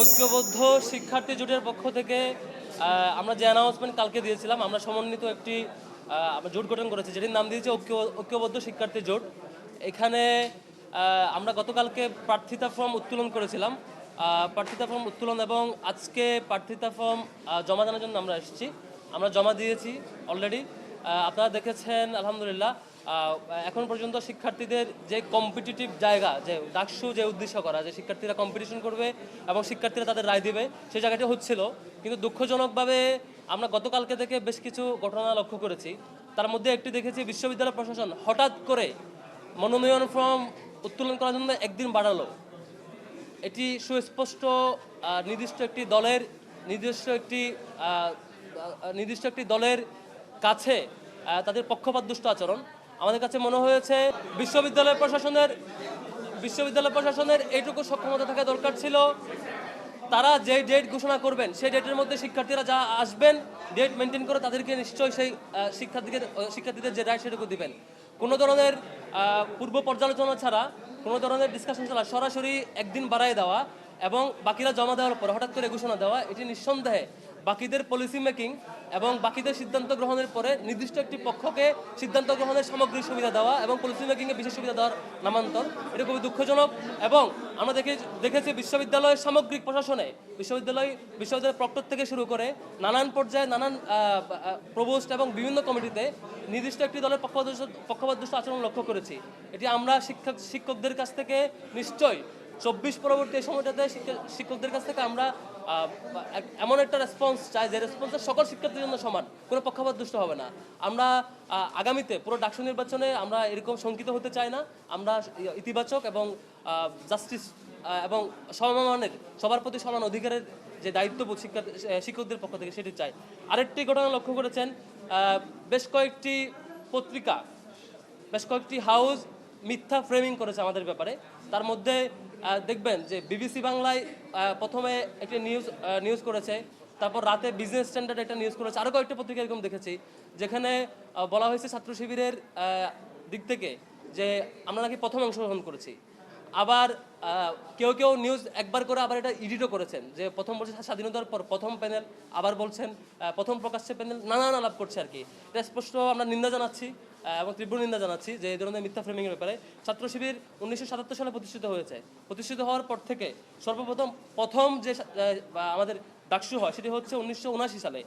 ঐক্যবদ্ধ শিক্ষার্থী জোটের পক্ষ থেকে আমরা যে অ্যানাউন্সমেন্ট কালকে দিয়েছিলাম, আমরা সমন্বিত একটি জোট গঠন করেছি, যেটির নাম দিয়েছে ঐক্য, ঐক্যবদ্ধ শিক্ষার্থী জোট। এখানে আমরা গতকালকে প্রার্থিতা ফর্ম উত্তোলন করেছিলাম। প্রার্থিতা ফর্ম উত্তোলন এবং আজকে প্রার্থিতা ফর্ম জমা দেওয়ার জন্য আমরা এসেছি। আমরা জমা দিয়েছি অলরেডি। আপনারা দেখেছেন, আলহামদুলিল্লাহ এখন পর্যন্ত শিক্ষার্থীদের যে কম্পিটিটিভ জায়গা, যে ডাকসু যে উদ্দেশ্য করা, যে শিক্ষার্থীরা কম্পিটিশন করবে এবং শিক্ষার্থীরা তাদের রায় দিবে সেই জায়গাটি হচ্ছিল। কিন্তু দুঃখজনকভাবে আমরা গতকালকে থেকে বেশ কিছু ঘটনা লক্ষ্য করেছি। তার মধ্যে একটি দেখেছি, বিশ্ববিদ্যালয় প্রশাসন হঠাৎ করে মনোনয়ন ফর্ম উত্তোলন করার জন্য একদিন বাড়ালো। এটি সুস্পষ্ট নির্দিষ্ট একটি দলের, নির্দিষ্ট একটি নির্দিষ্ট একটি দলের কাছে তাদের পক্ষপাতদুষ্ট আচরণ। আমাদের কাছে মনে হয়েছে বিশ্ববিদ্যালয় প্রশাসনের বিশ্ববিদ্যালয় প্রশাসনের এইটুকু সক্ষমতা থাকা দরকার ছিল। তারা যে ডেট ঘোষণা করবেন, সেই ডেটের মধ্যে শিক্ষার্থীরা যা আসবেন ডেট মেনটেন করে তাদেরকে নিশ্চয়ই সেই শিক্ষার্থীদের শিক্ষার্থীদের যে রায় সেটুকু দেবেন। কোনো ধরনের পূর্ব পর্যালোচনা ছাড়া, কোনো ধরনের ডিসকাশন ছাড়া সরাসরি একদিন বাড়ায় দেওয়া এবং বাকিরা জমা দেওয়ার পর হঠাৎ করে ঘোষণা দেওয়া, এটি নিঃসন্দেহে বাকিদের পলিসি মেকিং এবং বাকিদের সিদ্ধান্ত গ্রহণের পরে নির্দিষ্ট একটি পক্ষকে সিদ্ধান্ত গ্রহণের সামগ্রিক সুবিধা দেওয়া এবং পলিসি মেকিংয়ে বিশেষ সুবিধা দেওয়ার নামান্তর, এটা খুবই দুঃখজনক এবং আমরা দেখে, দেখেছি বিশ্ববিদ্যালয়ের সামগ্রিক প্রশাসনে, বিশ্ববিদ্যালয়, বিশ্ববিদ্যালয়ের প্রক্টর থেকে শুরু করে নানান পর্যায়ে নানান প্রবোস্ট এবং বিভিন্ন কমিটিতে নির্দিষ্ট একটি দলের পক্ষপাত পক্ষপাতদুষ্ট আচরণ লক্ষ্য করেছি। এটি আমরা শিক্ষক, শিক্ষকদের কাছ থেকে নিশ্চয়ই চব্বিশ পরবর্তী সময়টাতে শিক্ষক- শিক্ষকদের কাছ থেকে আমরা এমন একটা রেসপন্স চাই যে রেসপন্সের সকল শিক্ষার্থীর জন্য সমান, কোনো পক্ষপাত দুষ্ট হবে না। আমরা আগামীতে পুরো ডাকসু নির্বাচনে আমরা এরকম শঙ্কিত হতে চাই না। আমরা ইতিবাচক এবং জাস্টিস এবং সমমানের, সবার প্রতি সমান অধিকারের যে দায়িত্ববোধ শিক্ষা শিক্ষকদের পক্ষ থেকে সেটি চাই। আরেকটি ঘটনা লক্ষ্য করেছেন বেশ কয়েকটি পত্রিকা, বেশ কয়েকটি হাউস মিথ্যা ফ্রেমিং করেছে আমাদের ব্যাপারে। তার মধ্যে দেখবেন যে বিবিসি বাংলায় প্রথমে একটি নিউজ নিউজ করেছে, তারপর রাতে বিজনেস স্ট্যান্ডার্ড একটা নিউজ করেছে আরও কয়েকটা পত্রিকা এরকম দেখেছি, যেখানে বলা হয়েছে ছাত্র শিবিরের দিক থেকে যে আমরা নাকি প্রথম অংশগ্রহণ করেছি। আবার কেউ কেউ নিউজ একবার করে আবার এটা এডিটও করেছেন, যে প্রথম বলছে স্বাধীনতার পর প্রথম প্যানেল আবার বলছেন প্রথম প্রকাশ্যে প্যানেল নানান আলাপ করছে আর কি এটা স্পষ্ট আমরা নিন্দা জানাচ্ছি এবং তীব্র নিন্দা জানাচ্ছি যে এই ধরনের মিথ্যা ফ্রেমিংয়ের ব্যাপারে ছাত্র শিবির উনিশশো সাতাত্তর সালে প্রতিষ্ঠিত হয়েছে। প্রতিষ্ঠিত হওয়ার পর থেকে সর্বপ্রথম প্রথম যে আমাদের ডাকসু হয়, সেটি হচ্ছে উনিশশো উনাশি সালে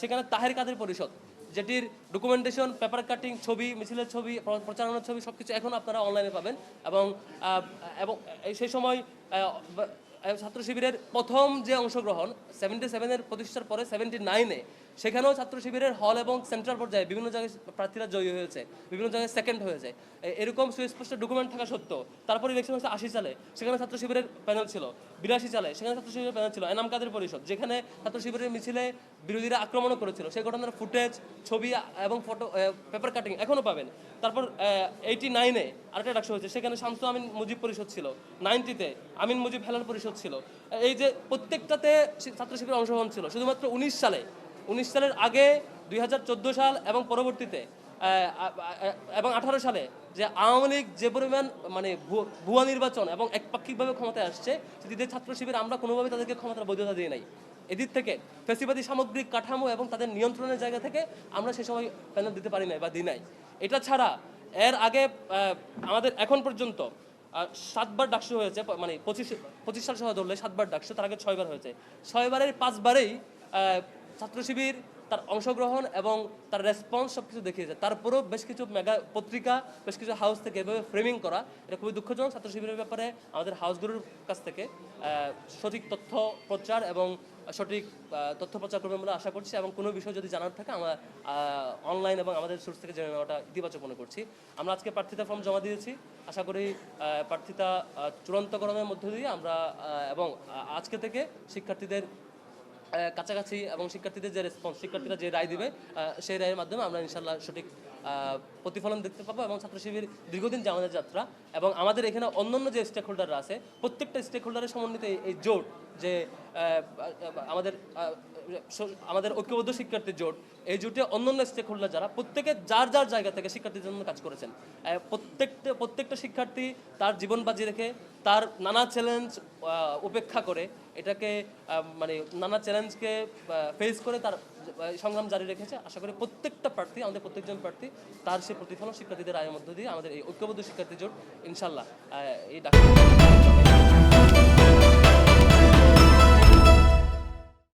সেখানে তাহের কাদের পরিষদ। যেটির ডকুমেন্টেশন পেপার কাটিং ছবি, মিছিলের ছবি প্রচারণার ছবি সব কিছু এখন আপনারা অনলাইনে পাবেন এবং এবং সেই সময় ছাত্র শিবিরের প্রথম যে অংশগ্রহণ সেভেন্টি সেভেনের প্রতিষ্ঠার পরে সেভেন্টি নাইনে সেখানেও ছাত্র শিবিরের হল এবং সেন্ট্রাল পর্যায়ে বিভিন্ন জায়গায় প্রার্থীরা জয়ী হয়েছে, বিভিন্ন জায়গায় সেকেন্ড হয়েছে। এরকম সুস্পষ্ট ডকুমেন্ট থাকা সত্ত্বেও তারপরে ইলেকশন হচ্ছে আশি সালে, সেখানে ছাত্র শিবিরের প্যানেল ছিল, বিরাশি সালে সেখানে ছাত্র শিবিরের প্যানেল ছিল, এনাম কাদের পরিষদ, যেখানে ছাত্র শিবিরের মিছিলে বিরোধীরা আক্রমণও করেছিল। সেই ঘটনার ফুটেজ ছবি এবং ফটো পেপার কাটিং এখনও পাবেন। তারপর এইটি নাইনে আরেকটা ডাকসু হয়েছে, সেখানে শামসু আমিন মুজিব পরিষদ ছিল নাইনটিতে আমিন মুজিব হেলাল পরিষদ ছিল। এই যে প্রত্যেকটাতে ছাত্র শিবিরের অংশগ্রহণ ছিল, শুধুমাত্র উনিশ সালে উনিশ সালের আগে দুই হাজার চোদ্দ সাল এবং পরবর্তীতে এবং আঠারো সালে যে আওয়ামী লীগ যে পরিমাণ মানে ভুয়া নির্বাচন এবং একপাক্ষিকভাবে ক্ষমতায় আসছে সেটিতে ছাত্র শিবির আমরা কোনোভাবে তাদেরকে ক্ষমতার বৈধতা দিয়ে নাই। এদিক থেকে ফেসিবাদী সামগ্রিক কাঠামো এবং তাদের নিয়ন্ত্রণের জায়গা থেকে আমরা সে সময় প্যানেল দিতে পারি নাই বা দিই নাই। এটা ছাড়া এর আগে আমাদের এখন পর্যন্ত সাতবার ডাকসু হয়েছে মানে পঁচিশ পঁচিশ সাল সহ ধরলে সাতবার ডাকসু, তার আগে ছয়বার হয়েছে। ছয়বারের পাঁচবারেই ছাত্র শিবির, তার অংশগ্রহণ এবং তার রেসপন্স সব কিছু দেখিয়েছে তারপরেও বেশ কিছু মেগা পত্রিকা, বেশ কিছু হাউস থেকে এভাবে ফ্রেমিং করা। এটা খুবই দুঃখজনক ছাত্র শিবিরের ব্যাপারে, আমাদের হাউসগুলোর কাছ থেকে। সঠিক তথ্য প্রচার এবং সঠিক তথ্য প্রচার করবে বলে আশা করছি এবং কোনো বিষয় যদি জানার থাকে, আমরা অনলাইন এবং আমাদের সোর্স থেকে জেনে নেওয়াটা ইতিবাচক মনে করছি। আমরা আজকে প্রার্থিতা ফর্ম জমা দিয়েছি। আশা করি প্রার্থিতা চূড়ান্তকরণের মধ্য দিয়ে আমরা এবং আজকে থেকে শিক্ষার্থীদের কাছাকাছি এবং শিক্ষার্থীদের যে রেসপন্স শিক্ষার্থীরা যে রায় দিবে সেই রায়ের মাধ্যমে আমরা ইনশাল্লাহ সঠিক প্রতিফলন দেখতে পাবো এবং ছাত্র শিবির দীর্ঘদিন যে আমাদের যাত্রা এবং আমাদের এখানে অন্যান্য যে স্টেক হোল্ডাররা আছে, প্রত্যেকটা স্টেক হোল্ডারের সমন্বিত এই- জোট যে আমাদের আমাদের ঐক্যবদ্ধ শিক্ষার্থী জোট, এই জোটে অন্যান্য স্টেক হোল্ডার যারা, প্রত্যেকে যার যার জায়গা থেকে শিক্ষার্থীর জন্য কাজ করেছেন। প্রত্যেকটা প্রত্যেকটা শিক্ষার্থী তার জীবন বাজি রেখে তার নানা চ্যালেঞ্জ উপেক্ষা করে এটাকে মানে নানা চ্যালেঞ্জকে ফেস করে তার সংগ্রাম জারি রেখেছে। আশা করি প্রত্যেকটা প্রার্থী, আমাদের প্রত্যেকজন প্রার্থী, তার সে প্রতিফলন শিক্ষার্থীদের আয়ের মধ্য দিয়ে আমাদের এই ঐক্যবদ্ধ শিক্ষার্থী জোট, ইনশাল্লাহ এই ডাক্তার